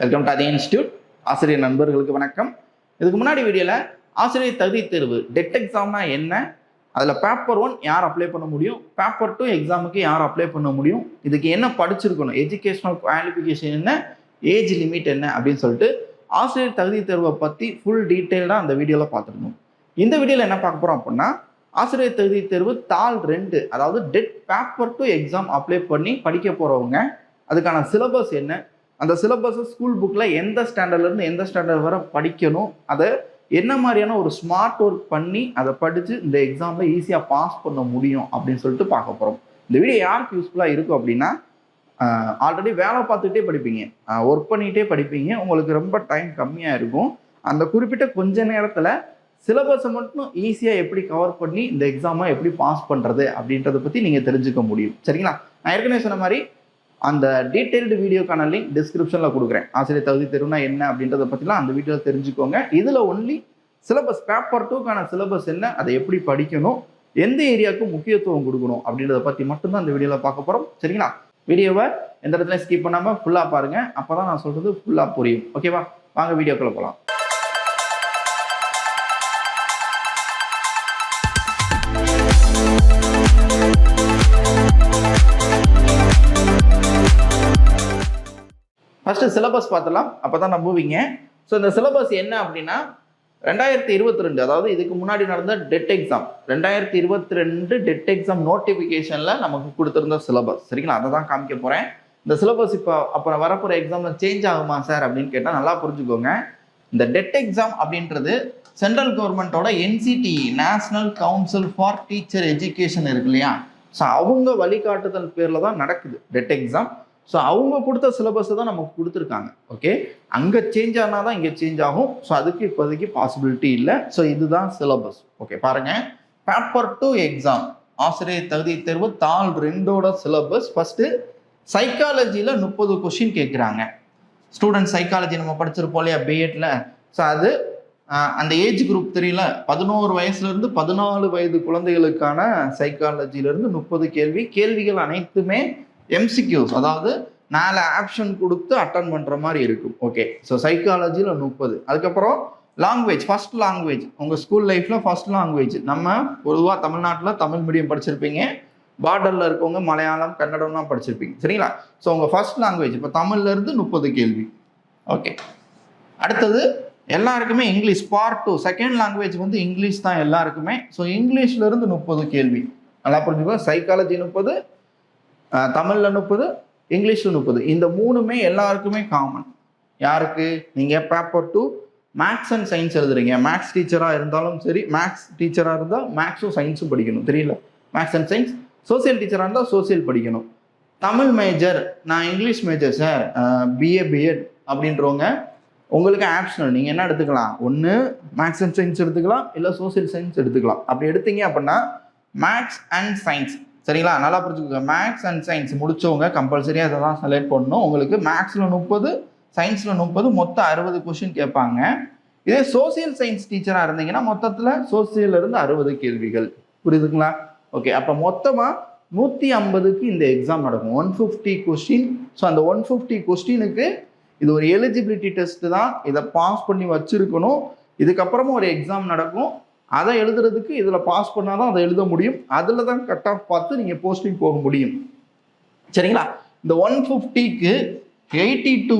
Welcome to அதே institute ஆசிரியர் நண்பர்களுக்கு வணக்கம். இதுக்கு முன்னாடி வீடியோவில் ஆசிரியர் தகுதி தேர்வு டெட் எக்ஸாம்னா என்ன? அதில் பேப்பர் ஒன் யார் அப்ளை பண்ண முடியும்? பேப்பர் டூ எக்ஸாமுக்கு யார் அப்ளை பண்ண முடியும்? இதுக்கு என்ன படிச்சிருக்கணும்? எஜுகேஷனல் குவாலிஃபிகேஷன் என்ன? ஏஜ் லிமிட் என்ன? அப்படின்னு சொல்லிட்டு ஆசிரியர் தகுதி தேர்வை பற்றி ஃபுல் டீட்டெயில்டாக அந்த வீடியோவில் பார்த்துருக்கணும். இந்த வீடியோவில் என்ன பார்க்க போகிறோம் அப்படின்னா ஆசிரியர் தகுதி தேர்வு தாள் ரெண்டு அதாவது TET paper two exam apply பண்ணி படிக்க போகிறவங்க அதுக்கான சிலபஸ் என்ன? அந்த சிலபஸை ஸ்கூல் புக்கில் எந்த ஸ்டாண்டர்ட்லேருந்து எந்த ஸ்டாண்டர்ட் வரை படிக்கணும் அதை என்ன மாதிரியான ஒரு ஸ்மார்ட் ஒர்க் பண்ணி அதை படித்து இந்த எக்ஸாமில் ஈஸியாக பாஸ் பண்ண முடியும் அப்படின்னு சொல்லிட்டு பார்க்க போகிறோம் இந்த வீடியோ யாருக்கு யூஸ்ஃபுல்லாக இருக்கும் அப்படின்னா ஆல்ரெடி வேலை பார்த்துக்கிட்டே படிப்பீங்க. ஒர்க் பண்ணிகிட்டே படிப்பீங்க. உங்களுக்கு ரொம்ப டைம் கம்மியாக இருக்கும். அந்த குறிப்பிட்ட கொஞ்ச நேரத்தில் சிலபஸை மட்டும் ஈஸியாக எப்படி கவர் பண்ணி இந்த எக்ஸாமை எப்படி பாஸ் பண்ணுறது அப்படின்றத பற்றி நீங்கள் தெரிஞ்சுக்க முடியும். சரிங்களா? நான் ஏற்கனவே சொன்ன மாதிரி அந்த டீட்டெயில்டு வீடியோக்கான லிங்க் டிஸ்கிரிப்ஷனில் கொடுக்குறேன். ஆசிரியர் தகுதி தெருவுனா என்ன அப்படின்றத பற்றிலாம் அந்த வீடியோவில் தெரிஞ்சுக்கோங்க. இதில் ஒன்லி சிலபஸ் பேப்பர் டூக்கான சிலபஸ் என்ன அதை எப்படி படிக்கணும் எந்த ஏரியாவுக்கு முக்கியத்துவம் கொடுக்கணும் அப்படின்றத பற்றி மட்டும்தான் அந்த வீடியோவில் பார்க்க போகிறோம் சரிங்களா? வீடியோவை எந்த இடத்துல ஸ்கிப் பண்ணாமல் ஃபுல்லாக பாருங்கள் அப்போ தான் நான் சொல்கிறது ஃபுல்லாக புரியும். ஓகேவா வாங்க வீடியோக்குள்ளே போகலாம் ஃபஸ்ட்டு சிலபஸ் பார்த்தலாம் அப்போ தான் நம்புவீங்க ஸோ இந்த சிலபஸ் என்ன அப்படின்னா ரெண்டாயிரத்தி இருபத்தி ரெண்டு அதாவது இதுக்கு முன்னாடி நடந்த டெட் எக்ஸாம் ரெண்டாயிரத்தி இருபத்தி ரெண்டு டெட் எக்ஸாம் நோட்டிஃபிகேஷனில் நமக்கு கொடுத்துருந்த சிலபஸ் சரிங்களா? அதை தான் காமிக்க போகிறேன் இந்த சிலபஸ் இப்போ அப்புறம் வரப்போகிற எக்ஸாமில் சேஞ்ச் ஆகுமா சார் அப்படின்னு கேட்டால் நல்லா புரிஞ்சுக்கோங்க. இந்த டெட் எக்ஸாம் அப்படின்றது சென்ட்ரல் கவர்மெண்ட்டோட NCT national council for teacher education இருக்கு இல்லையா? ஸோ அவங்க வழிகாட்டுதல் பேரில் தான் நடக்குது டெட் எக்ஸாம் ஸோ அவங்க கொடுத்த சிலபஸை தான் நமக்கு கொடுத்துருக்காங்க. ஓகே அங்கே சேஞ்ச் ஆனால் தான் இங்கே சேஞ்ச் ஆகும். ஸோ அதுக்கு இப்போதைக்கு பாசிபிலிட்டி இல்லை. ஸோ இதுதான் சிலபஸ் ஓகே பாருங்கள் பேப்பர் டூ எக்ஸாம் ஆசிரியர் தகுதி தேர்வு தாள் ரெண்டோட சிலபஸ் ஃபஸ்ட்டு சைக்காலஜியில் முப்பது கொஷின் கேட்குறாங்க ஸ்டூடெண்ட் சைக்காலஜி நம்ம படிச்சிருப்போம் இல்லையா பிஎட்டில் ஸோ அது அந்த ஏஜ் குரூப் தெரியல. பதினோரு வயசுலேருந்து பதினாலு வயது குழந்தைகளுக்கான சைக்காலஜிலேருந்து முப்பது கேள்வி. கேள்விகள் அனைத்துமே எம்சிக்யூஸ் அதாவது நாலு ஆப்ஷன் கொடுத்து அட்டன் பண்ணுற மாதிரி இருக்கும். ஓகே ஸோ சைக்காலஜியில் முப்பது. அதுக்கப்புறம் லாங்குவேஜ் ஃபர்ஸ்ட் லாங்குவேஜ் உங்கள் ஸ்கூல் லைஃப்பில் ஃபர்ஸ்ட் லாங்குவேஜ் நம்ம பொதுவாக தமிழ்நாட்டில் தமிழ் மீடியம் படிச்சிருப்பீங்க. பார்டரில் இருக்கவங்க மலையாளம் கன்னடம்லாம் படிச்சிருப்பீங்க. சரிங்களா? ஸோ உங்கள் ஃபர்ஸ்ட் லாங்குவேஜ் இப்போ தமிழ்லேருந்து முப்பது கேள்வி. ஓகே அடுத்தது எல்லாருக்குமே English part two second language வந்து இங்கிலீஷ் தான் எல்லாருக்குமே. ஸோ இங்கிலீஷ்லேருந்து முப்பது கேள்வி. நல்லா புரிஞ்சுக்கோ? சைக்காலஜி முப்பது தமிழில் முப்பது இங்கிலீஷில் முப்பது இந்த மூணுமே எல்லாருக்குமே காமன் யாருக்கு? நீங்கள் paper two maths and science எழுதுறீங்க. மேக்ஸ் டீச்சராக இருந்தாலும் சரி மேக்ஸ் டீச்சராக இருந்தால் மேக்ஸும் சயின்ஸும் படிக்கணும். தெரியல? மேக்ஸ் அண்ட் சயின்ஸ் சோசியல் டீச்சராக இருந்தால் சோசியல் படிக்கணும். தமிழ் மேஜர் நான் English major sir BA BEd அப்படின்றவங்க உங்களுக்கு ஆப்ஷனல் நீங்கள் என்ன எடுத்துக்கலாம்? ஒன்று மேக்ஸ் அண்ட் சயின்ஸ் எடுத்துக்கலாம் இல்லை சோசியல் சயின்ஸ் எடுத்துக்கலாம். அப்படி எடுத்தீங்க அப்படின்னா மேக்ஸ் அண்ட் சயின்ஸ் சரிங்களா? நல்லா புரிஞ்சுக்கோங்க. மேக்ஸ் அண்ட் சயின்ஸ் முடிச்சவங்க கம்பல்சரியாக அதை தான் செலக்ட் பண்ணணும். உங்களுக்கு மேக்ஸில் முப்பது சயின்ஸில் முப்பது மொத்தம் அறுபது கொஷின் கேட்பாங்க. இதே சோசியல் சயின்ஸ் டீச்சராக இருந்தீங்கன்னா மொத்தத்தில் சோசியல்ல இருந்து அறுபது கேள்விகள். புரியுதுங்களா? ஓகே அப்போ மொத்தமாக நூற்றி ஐம்பதுக்கு இந்த எக்ஸாம் நடக்கும். ஒன் ஃபிஃப்டி கொஸ்டின் ஸோ அந்த ஒன் ஃபிஃப்டி கொஸ்டினுக்கு இது ஒரு எலிஜிபிலிட்டி டெஸ்ட்டு தான். இதை பாஸ் பண்ணி வச்சுருக்கணும். இதுக்கப்புறமும் ஒரு எக்ஸாம் நடக்கும். அதை எழுதுறதுக்கு இதில் பாஸ் பண்ணால் தான் அதை எழுத முடியும். அதில் தான் கட் ஆஃப் பார்த்து நீங்கள் போஸ்டிங் போக முடியும். சரிங்களா? இந்த ஒன் ஃபிஃப்டிக்கு எயிட்டி டூ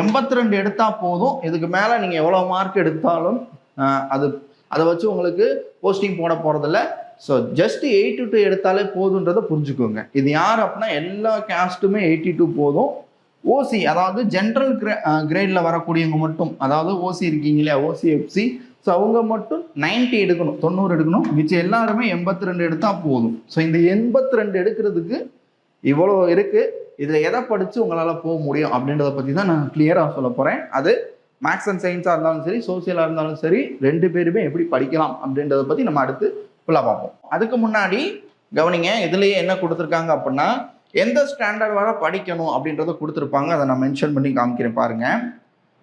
எண்பத்தி ரெண்டு எடுத்தால் போதும். இதுக்கு மேலே நீங்கள் எவ்வளோ மார்க் எடுத்தாலும் அது அதை வச்சு உங்களுக்கு போஸ்டிங் போட போகிறதில்ல ஸோ ஜஸ்ட் எயிட்டி டூ எடுத்தாலே போதுன்றதை புரிஞ்சுக்கோங்க. இது யார் அப்படின்னா எல்லா கேஸ்ட்டுமே எயிட்டி டூ போதும் ஓசி அதாவது ஜென்ரல் கிரே கிரேடில் வரக்கூடியவங்க மட்டும் அதாவது ஓசி இருக்கீங்களே ஓசி எஃப்சி ஸோ அவங்க மட்டும் 90 எடுக்கணும் தொண்ணூறு எடுக்கணும். மிச்சம் எல்லாருமே எண்பத்தி ரெண்டு எடுத்தால் போதும். ஸோ இந்த எண்பத்தி ரெண்டு எடுக்கிறதுக்கு இவ்வளோ இருக்குது இதில் எதை படித்து உங்களால் போக முடியும் அப்படின்றத பற்றி தான் நான் கிளியராக சொல்ல போகிறேன் அது மேக்ஸ் அண்ட் சயின்ஸாக இருந்தாலும் சரி சோசியலாக இருந்தாலும் சரி ரெண்டு பேருமே எப்படி படிக்கலாம் அப்படின்றத பற்றி நம்ம அடுத்து ஃபுல்லாக பார்ப்போம். அதுக்கு முன்னாடி கவனிங்க இதுலேயே என்ன கொடுத்துருக்காங்க அப்படின்னா எந்த ஸ்டாண்டர்ட் வர படிக்கணும் அப்படின்றத கொடுத்துருப்பாங்க. அதை நான் மென்ஷன் பண்ணி காமிக்கிறேன் பாருங்கள்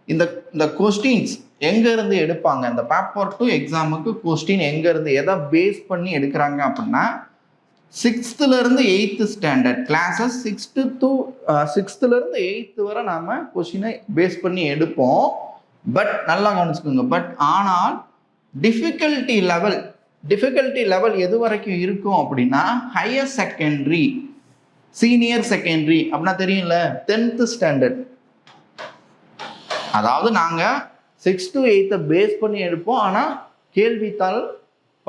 இந்த இந்த கொஸ்டின்ஸ் எங்கேருந்து எடுப்பாங்க? இந்த பேப்பர் டூ எக்ஸாமுக்கு கொஸ்டின் எங்கேருந்து எதை பேஸ் பண்ணி எடுக்கிறாங்க அப்படின்னா சிக்ஸ்த்துல இருந்து eighth standard classes sixth to சிக்ஸ்த்துல இருந்து எயித்து வரை நாம கொஷினை பேஸ் பண்ணி எடுப்போம். பட் நல்லா கவனிச்சுக்கோங்க. பட் ஆனால் டிஃபிகல்ட்டி லெவல் டிஃபிகல்ட்டி லெவல் எது வரைக்கும் இருக்கும் அப்படின்னா ஹையர் செகண்டரி சீனியர் செகண்டரி அப்படின்னா தெரியும்ல டென்த்து ஸ்டாண்டர்ட் அதாவது நாங்கள் சிக்ஸ் டு எயித்தை பேஸ் பண்ணி எடுப்போம். ஆனால் கேள்வித்தாள்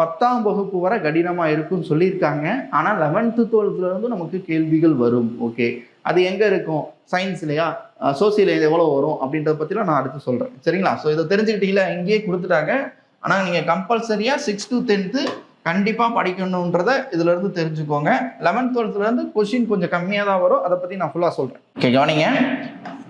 பத்தாம் வகுப்பு வரை கடினமாக இருக்கும்னு சொல்லியிருக்காங்க. ஆனால் லெவன்த்து டுவெல்த்துலேருந்து நமக்கு கேள்விகள் வரும். ஓகே அது எங்கே இருக்கும்? சயின்ஸ்லையா சோசியல் எவ்வளோ வரும்? அப்படின்றத பற்றிலாம் நான் அடுத்து சொல்கிறேன் சரிங்களா? ஸோ இதை தெரிஞ்சுக்கிட்டீங்களா? இங்கேயே கொடுத்துட்டாங்க. ஆனால் நீங்கள் கம்பல்சரியாக சிக்ஸ் டு டென்த்து கண்டிப்பாக படிக்கணுன்றத இதுலேருந்து தெரிஞ்சுக்கோங்க. லெவன்த் டுவெல்த்துலேருந்து கொஷின் கொஞ்சம் கம்மியாக தான் வரும். அதை பற்றி நான் ஃபுல்லாக சொல்கிறேன் ஓகே கவனிங்க.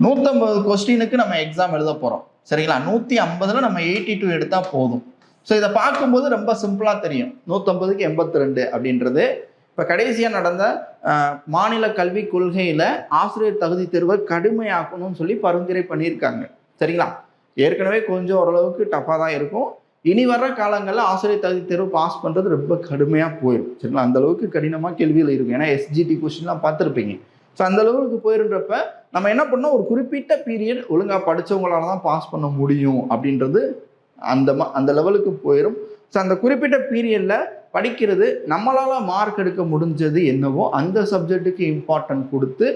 நூற்றம்பது கொஸ்டினுக்கு நம்ம எக்ஸாம் எழுத போகிறோம் சரிங்களா? நூற்றி ஐம்பதில் நம்ம எயிட்டி டூ எடுத்தால் போதும். ஸோ இதை பார்க்கும்போது ரொம்ப சிம்பிளாக தெரியும். நூற்றம்பதுக்கு எண்பத்தி ரெண்டு அப்படின்றது. இப்போ கடைசியாக நடந்த மாநில கல்விக் கொள்கையில் ஆசிரியர் தகுதி தேர்வை கடுமையாக்கணும்னு சொல்லி பரிந்துரை பண்ணியிருக்காங்க. சரிங்களா? ஏற்கனவே கொஞ்சம் ஓரளவுக்கு டஃப்பாக தான் இருக்கும். இனி வர்ற காலங்களில் ஆசிரியர் தகுதி தேர்வு பாஸ் பண்ணுறது ரொம்ப கடுமையாக போயிடும் சரிங்களா? அந்த அளவுக்கு கடினமாக கேள்வியில் இருக்கும். ஏன்னா எஸ்ஜிடி கொஸ்டின்லாம் பார்த்துருப்பீங்க. ஸோ அந்த அளவுக்கு போயிருன்றப்ப நம்ம என்ன பண்ணோம் ஒரு குறிப்பிட்ட பீரியட் ஒழுங்காக படித்தவங்களால தான் பாஸ் பண்ண முடியும் அப்படின்றது அந்த ம அந்த லெவலுக்கு போயிடும் ஸோ அந்த குறிப்பிட்ட பீரியடில் படிக்கிறது நம்மளால் மார்க் எடுக்க முடிஞ்சது என்னவோ அந்த சப்ஜெக்ட்டுக்கு இம்பார்ட்டன்ட் கொடுத்து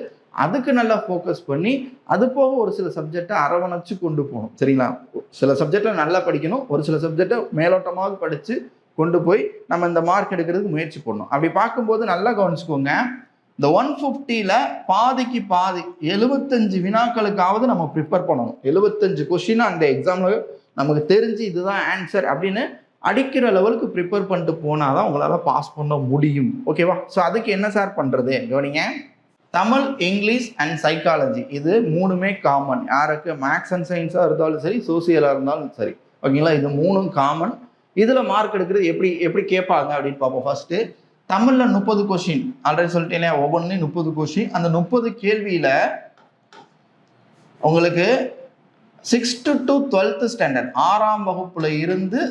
அதுக்கு நல்லா ஃபோக்கஸ் பண்ணி அது போக ஒரு சில சப்ஜெக்டை அரவணைச்சு கொண்டு போகணும். சரிங்களா? சில சப்ஜெக்டை நல்லா படிக்கணும் ஒரு சில சப்ஜெக்டை மேலோட்டமாக படித்து கொண்டு போய் நம்ம இந்த மார்க் எடுக்கிறதுக்கு முயற்சி பண்ணணும். அப்படி பார்க்கும்போது நல்லா கவனிச்சுக்கோங்க. இந்த ஒன் ஃபிஃப்டியில் பாதிக்கு பாதி எழுபத்தஞ்சு வினாக்களுக்காவது நம்ம ப்ரிப்பேர் பண்ணணும். எழுபத்தஞ்சு கொஷின் அந்த எக்ஸாமில் நமக்கு தெரிஞ்சு இதுதான் ஆன்சர் அப்படின்னு அடிக்கிற லெவலுக்கு ப்ரிப்பேர் பண்ணிட்டு போனால் தான் உங்களால் பாஸ் பண்ண முடியும். ஓகேவா ஸோ அதுக்கு என்ன சார் பண்ணுறது கவனிங்க. தமிழ் இங்கிலீஷ் அண்ட் சைக்காலஜி இது மூணுமே காமன் யாருக்கு? மேக்ஸ் அண்ட் சயின்ஸாக இருந்தாலும் சரி சோசியலாக இருந்தாலும் சரி. ஓகேங்களா இது மூணும் காமன் இதில் மார்க் எடுக்கிறது எப்படி எப்படி கேட்பாங்க அப்படின்னு பார்ப்போம் ஃபர்ஸ்ட்டு தமிழில் முப்பது கொஷின் ஆல்ரெடி சொல்லிட்டேனே ஒவ்வொன்றுலையும் முப்பது கொஷின் அந்த முப்பது கேள்வியில் உங்களுக்கு சிக்ஸ்த்து டு டுவெல்த்து ஸ்டாண்டர்ட் ஆறாம் வகுப்பில் இருந்து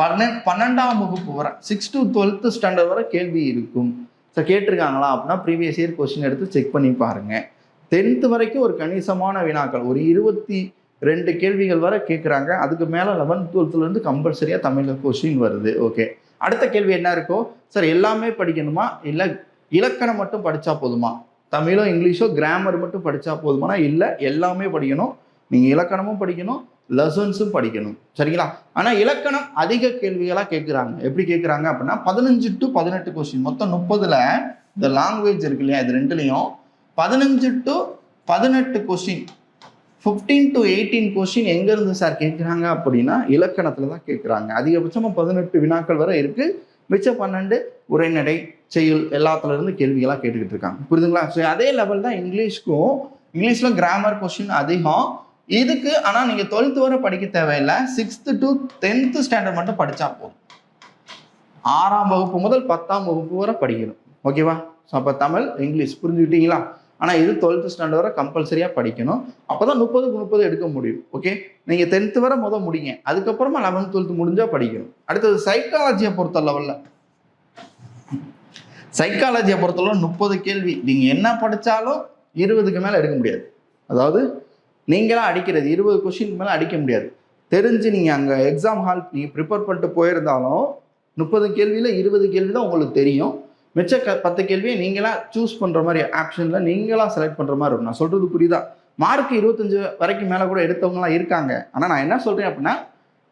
பன்னெண்டு பன்னெண்டாம் வகுப்பு வரை சிக்ஸ் டு டுவெல்த்து ஸ்டாண்டர்ட் வரை கேள்வி இருக்கும். ஸோ கேட்டிருக்காங்களா அப்படின்னா ப்ரீவியஸ் இயர் கொஸ்டின் எடுத்து செக் பண்ணி பாருங்கள் டென்த்து வரைக்கும் ஒரு கணிசமான வினாக்கள். ஒரு இருபத்தி ரெண்டு கேள்விகள் வரை கேட்குறாங்க அதுக்கு மேலே லெவன்த் டுவெல்த்துலேருந்து கம்பல்சரியாக தமிழில் கொஸ்டின் வருது. ஓகே அடுத்த கேள்வி என்ன இருக்கோ? சார் எல்லாமே படிக்கணுமா? இல்லை இலக்கணம் மட்டும் படித்தா போதுமா? தமிழோ இங்கிலீஷோ கிராமர் மட்டும் படித்தா போதுமானா? இல்லை எல்லாமே படிக்கணும். நீங்கள் இலக்கணமும் படிக்கணும். லெசன்ஸும் படிக்கணும். சரிங்களா? ஆனால் இலக்கணம் அதிக கேள்விகளாக கேட்குறாங்க எப்படி கேட்குறாங்க அப்படின்னா பதினஞ்சு டு பதினெட்டு கொஸ்டின் மொத்தம் முப்பதில் இந்த லாங்குவேஜ் இருக்கு இல்லையா இது ரெண்டுலேயும் பதினஞ்சு டு பதினெட்டு question fifteen to eighteen question எங்கேருந்து சார் கேட்குறாங்க அப்படின்னா இலக்கணத்தில் தான் கேட்குறாங்க அதிகபட்சமாக பதினெட்டு வினாக்கள் வரை இருக்குது மிச்சம் பன்னெண்டு உரைநடை செயல் எல்லாத்துலேருந்து கேள்விகளாக கேட்டுக்கிட்டு இருக்காங்க. புரியுதுங்களா? ஸோ அதே லெவல் தான் இங்கிலீஷ்க்கும் இங்கிலீஷில் கிராமர் கொஸ்டின் அதிகம். இதுக்கு ஆனால் நீங்கள் டுவெல்த் வரை படிக்க தேவையில்லை. சிக்ஸ்த்து டு டென்த்து ஸ்டாண்டர்ட் மட்டும் படித்தா போதும். ஆறாம் வகுப்பு முதல் பத்தாம் வகுப்பு வரை படிக்கணும். ஓகேவா ஸோ அப்போ தமிழ் இங்கிலீஷ் புரிஞ்சுக்கிட்டீங்களா? ஆனால் இது டுவெல்த்து ஸ்டாண்டர்ட் வரை கம்பல்சரியாக படிக்கணும். அப்போ தான் முப்பதுக்கு முப்பது எடுக்க முடியும். ஓகே நீங்கள் டென்த்து வரை முதல் முடிங்க. அதுக்கப்புறமா லெவன்த் டுவெல்த்து முடிஞ்சால் படிக்கணும். அடுத்தது சைக்காலஜியை பொறுத்த லெவலில் சைக்காலஜியை பொறுத்தளவு முப்பது கேள்வி. நீங்கள் என்ன படித்தாலும் இருபதுக்கு மேலே எடுக்க முடியாது. அதாவது நீங்களாம் அடிக்கிறது இருபது கொஷின் மேலே அடிக்க முடியாது. தெரிஞ்சு நீங்கள் அங்கே எக்ஸாம் ஹால் நீங்கள் ப்ரிப்பேர் பண்ணிட்டு போயிருந்தாலும் முப்பது கேள்வியில் இருபது கேள்வி தான் உங்களுக்கு தெரியும். மிச்ச க பத்து கேள்வியை நீங்களாக சூஸ் பண்ணுற மாதிரி ஆப்ஷனில் நீங்களாக செலக்ட் பண்ணுற மாதிரி இருக்கும். நான் சொல்கிறது புரியுதா? மார்க் இருபத்தஞ்சு வரைக்கும் மேலே கூட எடுத்தவங்களாம் இருக்காங்க. ஆனால் நான் என்ன சொல்கிறேன் அப்படின்னா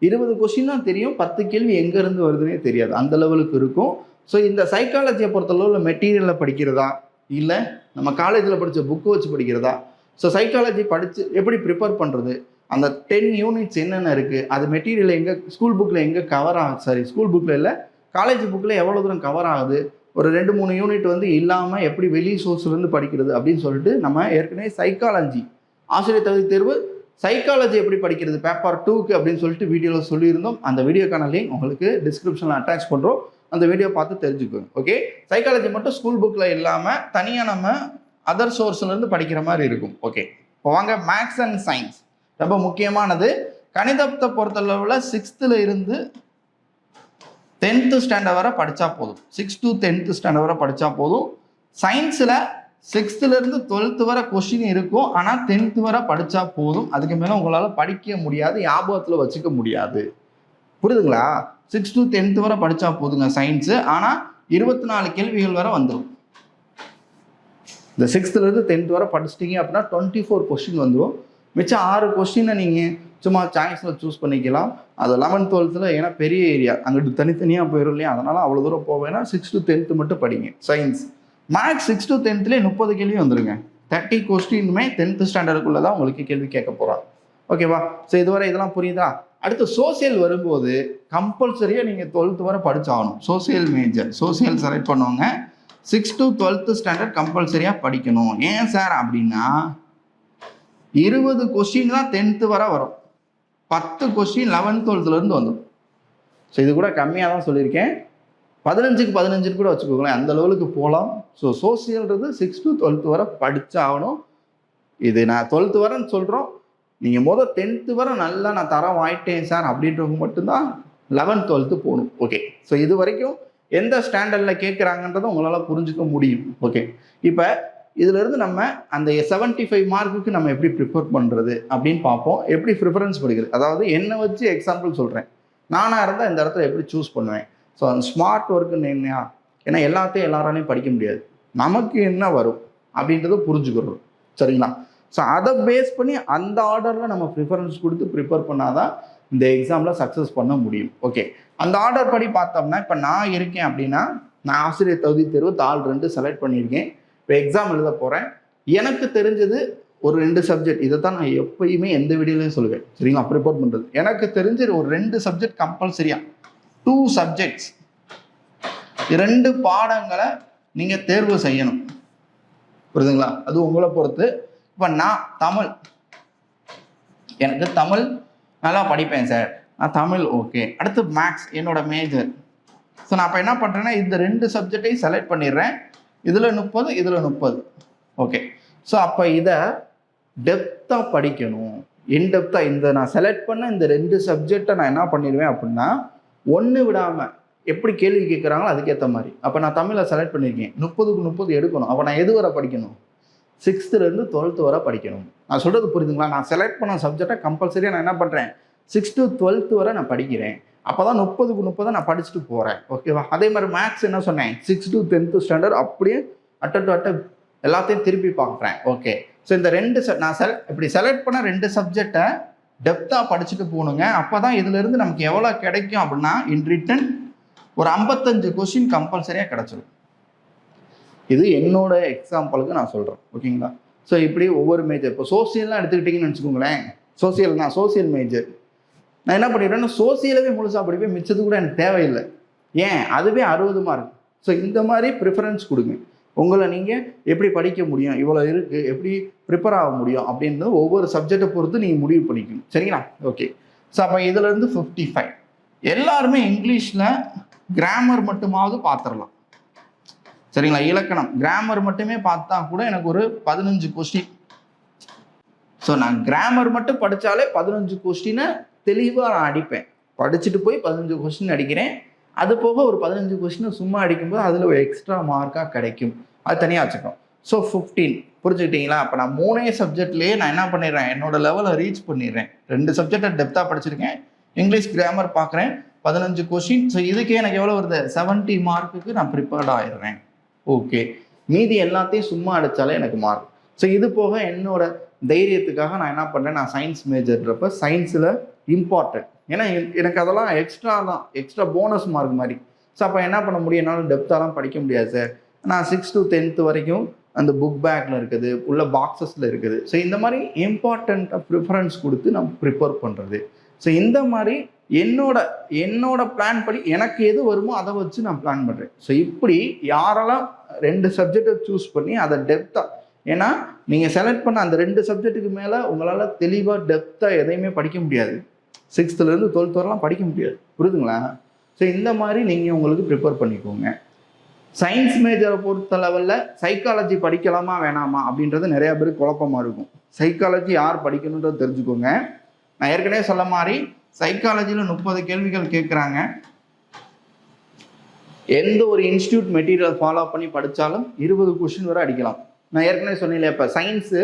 இருபது கொஷின் தான் தெரியும் பத்து கேள்வி எங்கேருந்து வருதுன்னே தெரியாது. அந்த லெவலுக்கு இருக்கும். ஸோ இந்த சைக்காலஜியை பொறுத்தளவில் மெட்டீரியலில் படிக்கிறதா? இல்லை நம்ம காலேஜில் படித்த புக்கு வச்சு படிக்கிறதா? ஸோ சைக்காலஜி படித்து எப்படி ப்ரிப்பேர் பண்ணுறது அந்த டென் யூனிட்ஸ் என்னென்ன இருக்குது அது மெட்டீரியல் எங்கே ஸ்கூல் புக்கில் எங்கே கவர் ஆகுது சாரி ஸ்கூல் புக்கில் இல்லை காலேஜ் புக்கில் எவ்வளோ தூரம் கவர் ஆகுது? ஒரு ரெண்டு மூணு யூனிட் வந்து இல்லாமல் எப்படி வெளி சோர்ஸ்லேருந்து படிக்கிறது அப்படின்னு சொல்லிட்டு நம்ம ஏற்கனவே சைக்காலஜி ஆசிரியர் தகுதி தேர்வு சைக்காலஜி எப்படி படிக்கிறது? பேப்பர் டூக்கு அப்படின்னு சொல்லிட்டு வீடியோவில் சொல்லியிருந்தோம். அந்த வீடியோக்கான லிங்க் உங்களுக்கு டிஸ்கிரிப்ஷனில் அட்டாச் பண்ணுறோம் அந்த வீடியோ பார்த்து தெரிஞ்சுக்கோங்க ஓகே சைக்காலஜி மட்டும் ஸ்கூல் புக்கில் இல்லாமல் தனியாக நம்ம அதர் சோர்ஸ்லேருந்து படிக்கிற மாதிரி இருக்கும். ஓகே இப்போ வாங்க மேக்ஸ் அண்ட் சயின்ஸ் ரொம்ப முக்கியமானது. கணிதத்தை பொறுத்தளவில் சிக்ஸ்த்தில் இருந்து டென்த்து ஸ்டாண்டர்ட் வரை படித்தா போதும். சிக்ஸ் டு டென்த்து ஸ்டாண்டர்ட் வரை படித்தா போதும். சயின்ஸில் சிக்ஸ்த்துலேருந்து டுவெல்த்து வரை கொஷின் இருக்கும். ஆனால் டென்த்து வரை படித்தா போதும். அதுக்கு மேலே உங்களால் படிக்க முடியாது ஞாபகத்தில் வச்சுக்க முடியாது. புரியுதுங்களா? சிக்ஸ் டு டென்த்து வரை படித்தா போதுங்க சயின்ஸு ஆனால் இருபத்தி நாலு கேள்விகள் வரை வந்துடும் இந்த சிக்ஸ்த்துலேருந்து டென்த் வரை படிச்சிட்டிங்க அப்படின்னா டுவெண்ட்டி ஃபோர் கொஸ்டின் வந்துடும் மிச்சம் ஆறு கொஸ்டினை நீங்கள் சும்மா சாய்ஸில் சூஸ் பண்ணிக்கலாம். அது லெவன்த் டுவெல்த்தில் ஏன்னா பெரிய ஏரியா அங்கிட்டு தனித்தனியாக போயிடும் இல்லையா? அதனால் அவ்வளோ தூரம் போவேன்னா சிக்ஸ் டு டென்த்து மட்டும் படிங்க. சயின்ஸ் மேக்ஸ் சிக்ஸ் டு டென்த்லேயே முப்பது கேள்வி வந்துருங்க. தேர்ட்டி கொஸ்டினுமே டென்த்து ஸ்டாண்டர்டுக்குள்ளே தான் உங்களுக்கு கேள்வி கேட்க போகிறாங்க ஓகேவா ஸோ இதுவரை இதெல்லாம் புரியுதா? அடுத்து சோசியல் வரும்போது கம்பல்சரியாக நீங்கள் டுவெல்த்து வரை படித்தாகணும் சோசியல் மேஜர் சோசியல் செலக்ட் பண்ணுவாங்க சிக்ஸ் டு டுவெல்த்து ஸ்டாண்டர்ட் கம்பல்சரியாக படிக்கணும். ஏன் சார் அப்படின்னா இருபது கொஸ்டின் தான் டென்த்து வர வரும். பத்து கொஸ்டின் லெவன்த் டுவெல்த்துலேருந்து வந்துடும் ஸோ இது கூட கம்மியாக தான் சொல்லியிருக்கேன். பதினஞ்சுக்கு பதினஞ்சுன்னு கூட வச்சுக்கோங்களேன். அந்த லெவலுக்கு போகலாம். ஸோ சோசியல்ன்றது சிக்ஸ் டு டுவெல்த்து வர படித்தாகணும் இது நான் டுவெல்த்து வரேன்னு சொல்கிறோம் நீங்கள் மொதல் டென்த்து வரை நல்லா நான் தரம் வாங்கிட்டேன் சார். அப்படின்றவங்க மட்டும்தான் லெவன்த் டுவெல்த்து போகணும். ஓகே ஸோ இது வரைக்கும் எந்த ஸ்டாண்டர்டில் கேட்குறாங்கன்றதை உங்களால் புரிஞ்சுக்க முடியும். ஓகே இப்போ இதிலிருந்து நம்ம அந்த 75 ஃபைவ் மார்க்குக்கு நம்ம எப்படி ப்ரிப்பேர் பண்ணுறது அப்படின்னு பார்ப்போம். எப்படி ப்ரிஃபரன்ஸ் படிக்கிறது அதாவது என்னை வச்சு எக்ஸாம்பிள் சொல்கிறேன் நானாக இருந்தால் இந்த இடத்துல எப்படி சூஸ் பண்ணுவேன்? ஸோ அந்த ஸ்மார்ட் ஒர்க்குன்னு என்ன ஏன்னா எல்லாத்தையும் எல்லாராலையும் படிக்க முடியாது. நமக்கு என்ன வரும்? அப்படின்றத புரிஞ்சுக்கிறோம். சரிங்களா? ஸோ அதை பேஸ் பண்ணி அந்த ஆர்டரில் நம்ம ப்ரிஃபரன்ஸ் கொடுத்து ப்ரிப்பேர் பண்ணாதான் இந்த எக்ஸாமில் சக்ஸஸ் பண்ண முடியும். ஓகே அந்த ஆர்டர் படி பார்த்தோம்னா இப்போ நான் இருக்கேன் அப்படின்னா நான் ஆசிரியர் தகுதி தேர்வு தாள் ரெண்டு செலக்ட் பண்ணியிருக்கேன். இப்போ எக்ஸாம் எழுத போகிறேன் எனக்கு தெரிஞ்சது ஒரு ரெண்டு சப்ஜெக்ட் இதை தான் நான் எப்பயுமே எந்த வீடியோலையும் சொல்லுவேன். சரிங்களா? ப்ரிப்பேர் பண்ணுறது எனக்கு தெரிஞ்ச ஒரு ரெண்டு சப்ஜெக்ட் கம்பல்சரியாக டூ சப்ஜெக்ட்ஸ் ரெண்டு பாடங்களை நீங்கள் தேர்வு செய்யணும். புரியுதுங்களா? அது உங்களை பொறுத்து. இப்போ நான் தமிழ். எனக்கு தமிழ் நல்லா படிப்பேன் சார் நான் தமிழ் ஓகே அடுத்து மேக்ஸ் என்னோட மேஜர் ஸோ நான் அப்போ என்ன பண்ணுறேன்னா இந்த ரெண்டு சப்ஜெக்டையும் செலக்ட் பண்ணிடுறேன். இதில் முப்பது இதில் முப்பது. ஓகே ஸோ அப்போ இதை டெப்த்தாக படிக்கணும். இன்டெப்த்தாக இந்த நான் செலக்ட் பண்ண இந்த ரெண்டு சப்ஜெக்டை நான் என்ன பண்ணிடுவேன் அப்படின்னா ஒன்று விடாமல் எப்படி கேள்வி கேட்குறாங்களோ அதுக்கேற்ற மாதிரி. அப்போ நான் தமிழை செலக்ட் பண்ணியிருக்கேன் முப்பதுக்கு முப்பது எடுக்கணும். அப்போ நான் எது வரை படிக்கணும்? சிக்ஸ்த்துலேருந்து டுவெல்த்து வரை படிக்கணும். நான் சொல்கிறது புரியுதுங்களா? நான் செலக்ட் பண்ண சப்ஜெக்டை கம்பல்சரியாக நான் என்ன பண்ணுறேன் சிக்ஸ் டு டுவெல்த்து வரை நான் படிக்கிறேன். அப்போ தான் முப்பதுக்கு முப்பது நான் படிச்சுட்டு போகிறேன் ஓகேவா அதே மாதிரி மேக்ஸ் என்ன சொன்னேன்? சிக்ஸ் டு டென்த்து ஸ்டாண்டர்ட் அப்படியே அட்ட டு அட்ட எல்லாத்தையும் திருப்பி பார்க்குறேன். ஓகே ஸோ இந்த ரெண்டு நான் செல இப்படி செலக்ட் பண்ண ரெண்டு சப்ஜெக்டை டெப்த்தாக படிச்சுட்டு போகணுங்க. அப்போ தான் இதுலேருந்து நமக்கு எவ்வளோ கிடைக்கும் அப்படின்னா இன் ரிட்டன் ஒரு ஐம்பத்தஞ்சு கொஷின் கம்பல்சரியாக கிடச்சிடும் இது என்னோட எக்ஸாம்பிளுக்கு நான் சொல்கிறேன் ஓகேங்களா? ஸோ இப்படி ஒவ்வொரு மேஜர் இப்போ சோசியல்லாம் எடுத்துக்கிட்டிங்கன்னு வச்சுக்கோங்களேன் சோசியல் நான் சோசியல் மேஜர் நான் என்ன பண்ணிடுறேன்னா சோசியலவே முழுசாக படிப்பேன் மிச்சது கூட எனக்கு தேவையில்லை. ஏன்? அதுவே அறுபது மார்க் ஸோ இந்த மாதிரி ப்ரிஃபரன்ஸ் கொடுங்க. உங்களை நீங்கள் எப்படி படிக்க முடியும்? இவ்வளோ இருக்குது எப்படி ப்ரிப்பேர் ஆக முடியும்? அப்படின்றது ஒவ்வொரு சப்ஜெக்டை பொறுத்து நீங்கள் முடிவு பண்ணிக்கணும். சரிங்களா? ஓகே ஸோ அப்போ இதுலேருந்து ஃபிஃப்டி ஃபைவ் எல்லாருமே இங்கிலீஷில் கிராமர் மட்டுமாவது பார்த்துடலாம் சரிங்களா? இலக்கணம். கிராமர் மட்டுமே பார்த்தா கூட எனக்கு ஒரு பதினஞ்சு கொஸ்டின் ஸோ நான் கிராமர் மட்டும் படித்தாலே பதினஞ்சு கொஸ்டினை தெளிவாக நான் அடிப்பேன். படிச்சுட்டு போய் பதினஞ்சு கொஸ்டின் அடிக்கிறேன். அது போக ஒரு பதினஞ்சு கொஸ்டின் சும்மா அடிக்கும்போது அதில் ஒரு எக்ஸ்ட்ரா மார்க்காக கிடைக்கும். அது தனியாக வச்சுக்கணும். ஸோ ஃபிஃப்டீன் புரிஞ்சுக்கிட்டீங்களா? அப்போ நான் மூணே சப்ஜெக்ட்லேயே நான் என்ன பண்ணிடுறேன்? என்னோட லெவலை ரீச் பண்ணிடுறேன். ரெண்டு சப்ஜெக்டை டெப்த்தாக படிச்சிருக்கேன். இங்கிலீஷ் கிராமர் பார்க்குறேன் பதினஞ்சு கொஸ்டின் ஸோ இதுக்கே எனக்கு எவ்வளோ வருது? 70 மார்க்குக்கு நான் ப்ரிப்பேர்ட் ஆயிடுறேன். ஓகே மீதி எல்லாத்தையும் சும்மா அடித்தாலே எனக்கு மார்க் ஸோ இது போக என்னோட தைரியத்துக்காக நான் என்ன பண்ணேன் நான் சயின்ஸ் மேஜர்ன்றப்ப சயின்ஸில் இம்பார்ட்டன்ட் ஏன்னா எனக்கு அதெல்லாம் எக்ஸ்ட்ரா தான். எக்ஸ்ட்ரா போனஸ் மார்க் மாதிரி. ஸோ அப்போ என்ன பண்ண முடியும்? என்னால் டெப்த்தாலாம் படிக்க முடியாது சார் நான் சிக்ஸ் டு டென்த்து வரைக்கும் அந்த புக் பேக்கில் இருக்குது உள்ள பாக்ஸஸில் இருக்குது. ஸோ இந்த மாதிரி இம்பார்ட்டண்ட்டாக ப்ரிஃபரன்ஸ் கொடுத்து நம்ம ப்ரிப்பேர் பண்ணுறது ஸோ இந்த மாதிரி என்னோட என்னோட பிளான் படி எனக்கு எது வருமோ அதை வச்சு நான் பிளான் பண்ணுறேன் ஸோ இப்படி யாரெல்லாம் ரெண்டு சப்ஜெக்டை சூஸ் பண்ணி அதை டெப்த்தாக ஏன்னா நீங்கள் செலக்ட் பண்ண அந்த ரெண்டு சப்ஜெக்ட்டுக்கு மேலே உங்களால் தெளிவாக டெப்த்தாக எதையுமே படிக்க முடியாது. சிக்ஸ்த்துலேருந்து டுவெல்த் வரலாம் படிக்க முடியாது. புரியுதுங்களா? ஸோ இந்த மாதிரி நீங்கள் உங்களுக்கு ப்ரிப்பேர் பண்ணிக்கோங்க. சயின்ஸ் மேஜரை பொறுத்த லெவலில் சைக்காலஜி படிக்கலாமா வேணாமா அப்படின்றது நிறையா பேருக்கு குழப்பமாக இருக்கும். சைக்காலஜி யார் படிக்கணுன்றது தெரிஞ்சுக்கோங்க. நான் ஏற்கனவே சொல்ல மாதிரி சைக்காலஜியில் முப்பது கேள்விகள் கேட்குறாங்க எந்த ஒரு இன்ஸ்டியூட் மெட்டீரியல் ஃபாலோ பண்ணி படித்தாலும் இருபது கொஷின் வரை அடிக்கலாம். நான் ஏற்கனவே சொன்னேன் இப்போ சயின்ஸு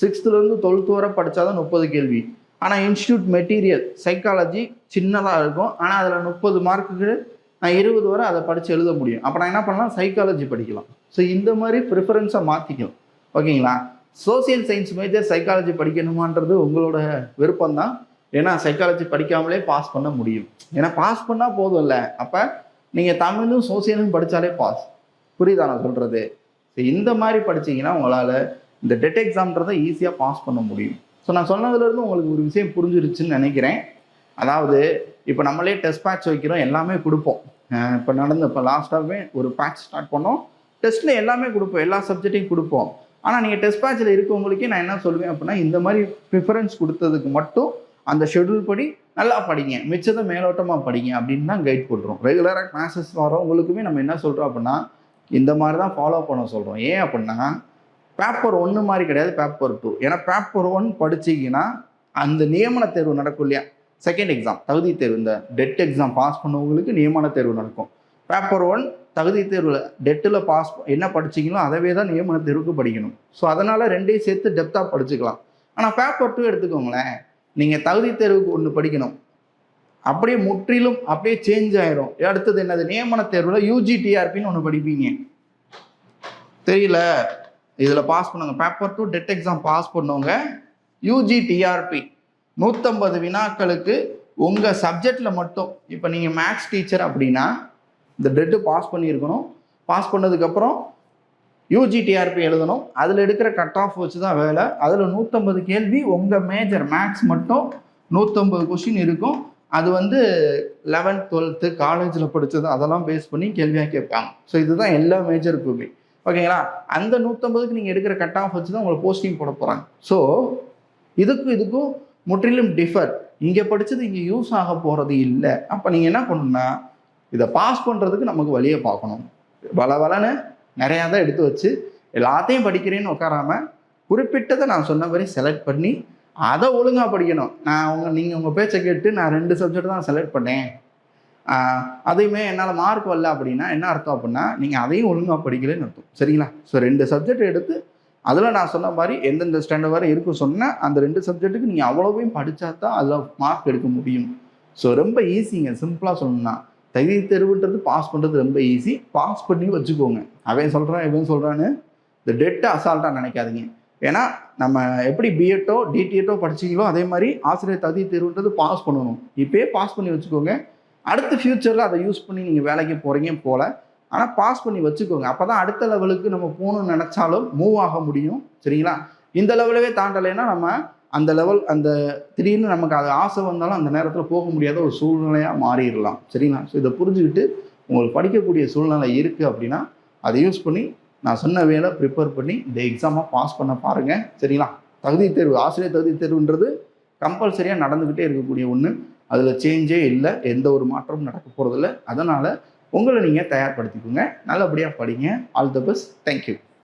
சிக்ஸ்த்துலேருந்து டுவெல்த்து வரை படித்தாதான் முப்பது கேள்வி. ஆனால் இன்ஸ்டியூட் மெட்டீரியல் சைக்காலஜி சின்னதாக இருக்கும். ஆனால் அதில் முப்பது மார்க்குக்கு நான் இருபது வரை அதை படித்து எழுத முடியும். அப்போ நான் என்ன பண்ணலாம்? சைக்காலஜி படிக்கலாம். ஸோ இந்த மாதிரி ப்ரிஃபரன்ஸை மாற்றிக்கலாம் ஓகேங்களா சோசியல் சயின்ஸ் மேஜர் சைக்காலஜி படிக்கணுமான்றது உங்களோட விருப்பம்தான். ஏன்னா சைக்காலஜி படிக்காமலே பாஸ் பண்ண முடியும். ஏன்னா பாஸ் பண்ணால் போதும் இல்லை அப்போ நீங்கள் தமிழும் சோசியலும் படித்தாலே பாஸ் புரியுதா நான் சொல்கிறது இந்த மாதிரி படிச்சீங்கன்னா உங்களால் இந்த டெட் எக்ஸாம்ன்றதை ஈஸியாக பாஸ் பண்ண முடியும். ஸோ நான் சொன்னதுலேருந்து உங்களுக்கு ஒரு விஷயம் புரிஞ்சிருச்சுன்னு நினைக்கிறேன். அதாவது இப்போ நம்மளே டெஸ்ட் பேட்ச் வைக்கிறோம் எல்லாமே கொடுப்போம். இப்போ நடந்த இப்போ லாஸ்ட்டாகவே ஒரு பேட்ச் ஸ்டார்ட் பண்ணோம். டெஸ்ட்டில் எல்லாமே கொடுப்போம். எல்லா சப்ஜெக்ட்டையும் கொடுப்போம். ஆனால் நீங்கள் டெஸ்ட் பேட்சில் இருக்கவங்களுக்கே நான் என்ன சொல்லுவேன் அப்படின்னா இந்த மாதிரி ப்ரிஃபரன்ஸ் கொடுத்ததுக்கு மட்டும் அந்த ஷெடியூல் படி நல்லா படிங்க. மிச்சத்தை மேலோட்டமாக படிங்க அப்படின்னு தான் கைட் பண்ணுறோம் ரெகுலராக கிளாஸஸ் வரவங்களுக்குமே நம்ம என்ன சொல்கிறோம் அப்படின்னா இந்த மாதிரி தான் ஃபாலோ பண்ண சொல்கிறோம் ஏன் அப்படின்னா பேப்பர் ஒன்று மாதிரி கிடையாது பேப்பர் டூ ஏன்னா பேப்பர் ஒன் படிச்சீங்கன்னா அந்த நியமன தேர்வு நடக்கும் இல்லையா? செகண்ட் எக்ஸாம் தகுதி தேர்வு. இந்த டெட் எக்ஸாம் பாஸ் பண்ணவங்களுக்கு நியமன தேர்வு நடக்கும். பேப்பர் ஒன் தகுதி தேர்வில் டெட்டில் பாஸ் என்ன படிச்சிங்களோ அதவே தான் நியமன தேர்வுக்கு படிக்கணும். ஸோ அதனால் ரெண்டையும் சேர்த்து டெப்த்தாக படிச்சுக்கலாம். ஆனால் பேப்பர் டூ எடுத்துக்கோங்களேன். நீங்கள் தகுதி தேர்வுக்கு ஒன்று படிக்கணும். அப்படியே முற்றிலும் அப்படியே சேஞ்ச் ஆயிரும். அடுத்தது என்னது? நியமன தேர்வில் யூஜிடிஆர்பின்னு ஒன்று படிப்பீங்க. தெரியல. இதில் பாஸ் பண்ணுங்க. Paper two TET exam pass பண்ணவங்க யூஜிடிஆர்பி நூற்றம்பது வினாக்களுக்கு உங்கள் சப்ஜெக்டில் மட்டும் இப்போ நீங்கள் மேக்ஸ் டீச்சர் அப்படின்னா இந்த டெட்டு பாஸ் பண்ணியிருக்கணும். பாஸ் பண்ணதுக்கப்புறம் யூஜிடிஆர்பி எழுதணும். அதில் எடுக்கிற கட் ஆஃப் வச்சு தான் வேலை. அதில் நூற்றம்பது கேள்வி உங்கள் மேஜர் மேக்ஸ் மட்டும் நூற்றம்பது கொஷின் இருக்கும். அது வந்து லெவன்த் டுவெல்த்து காலேஜில் படித்தது அதெல்லாம் பேஸ் பண்ணி கேள்வியாக கேட்பாங்க. ஸோ இதுதான் எல்லா மேஜருக்குமே ஓகேங்களா? அந்த நூற்றம்பதுக்கு நீங்கள் எடுக்கிற கட் ஆஃப் வச்சு தான் உங்களை போஸ்டிங் போட போகிறாங்க ஸோ இதுக்கும் இதுக்கும் முற்றிலும் டிஃபர் இங்கே படித்தது இங்கே யூஸ் ஆக போகிறது இல்லை. அப்போ நீங்கள் என்ன பண்ணணும்னா இதை பாஸ் பண்ணுறதுக்கு நமக்கு வழியை பார்க்கணும். வள வளன்னு நிறையா தான் எடுத்து வச்சு எல்லாத்தையும் படிக்கிறேன்னு உட்காராம குறிப்பிட்டதை நான் சொன்ன மாதிரி செலக்ட் பண்ணி அதை ஒழுங்காக படிக்கணும். நான் உங்க நீங்கள் உங்கள் பேச்சை கேட்டு நான் ரெண்டு சப்ஜெக்ட் தான் செலக்ட் பண்ணேன். அதையுமே என்னால் மார்க் வரல அப்படின்னா என்ன அர்த்தம் அப்படின்னா நீங்கள் அதையும் ஒழுங்காக படிக்கலன்னு அர்த்தம். சரிங்களா? ஸோ ரெண்டு சப்ஜெக்ட் எடுத்து அதில் நான் சொன்ன மாதிரி எந்தெந்த ஸ்டாண்டர்ட் வரை இருக்கும் சொன்னால் அந்த ரெண்டு சப்ஜெக்ட்டுக்கு நீங்கள் அவ்வளோவையும் படித்தா தான் அதில் மார்க் எடுக்க முடியும். ஸோ ரொம்ப ஈஸிங்க சிம்பிளாக சொல்லணும்னா தகுதி தேர்வுன்றது பாஸ் பண்ணுறது ரொம்ப ஈஸி பாஸ் பண்ணி வச்சுக்கோங்க. அவன் சொல்கிறான் இவன் சொல்கிறான்னு இந்த டெட்டை அசால்ட்டாக நினைக்காதீங்க. ஏன்னா நம்ம எப்படி பிஎட்டோ டிடிஎட்டோ படிச்சிங்களோ அதே மாதிரி ஆசிரியர் தகுதி தேர்வுன்றது பாஸ் பண்ணணும். இப்போயே பாஸ் பண்ணி வச்சுக்கோங்க. அடுத்த ஃப்யூச்சரில் அதை யூஸ் பண்ணி நீங்கள் வேலைக்கு போகிறீங்க போல. ஆனால் பாஸ் பண்ணி வச்சுக்கோங்க. அப்போ தான் அடுத்த லெவலுக்கு நம்ம போகணும்னு நினச்சாலும் மூவ் ஆக முடியும். சரிங்களா? இந்த லெவலவே தாண்டலைன்னா நம்ம அந்த லெவல் அந்த திடீர்னு நமக்கு அது ஆசை வந்தாலும் அந்த நேரத்தில் போக முடியாத ஒரு சூழ்நிலையாக மாறிடலாம். சரிங்களா? ஸோ இதை புரிஞ்சுக்கிட்டு உங்களுக்கு படிக்கக்கூடிய சூழ்நிலை இருக்குது அப்படின்னா அதை யூஸ் பண்ணி நான் சொன்ன வேலை ப்ரிப்பேர் பண்ணி இந்த எக்ஸாமாக பாஸ் பண்ண பாருங்கள் சரிங்களா? தகுதி தேர்வு ஆசிரியர் தகுதி தேர்வுன்றது கம்பல்சரியாக நடந்துக்கிட்டே இருக்கக்கூடிய ஒன்று அதில் சேஞ்சே இல்லை எந்த ஒரு மாற்றமும் நடக்க போகிறதில்ல அதனால் உங்களை நீங்கள் தயார்படுத்திக்கோங்க. நல்லபடியாக படிங்க. All the best thank you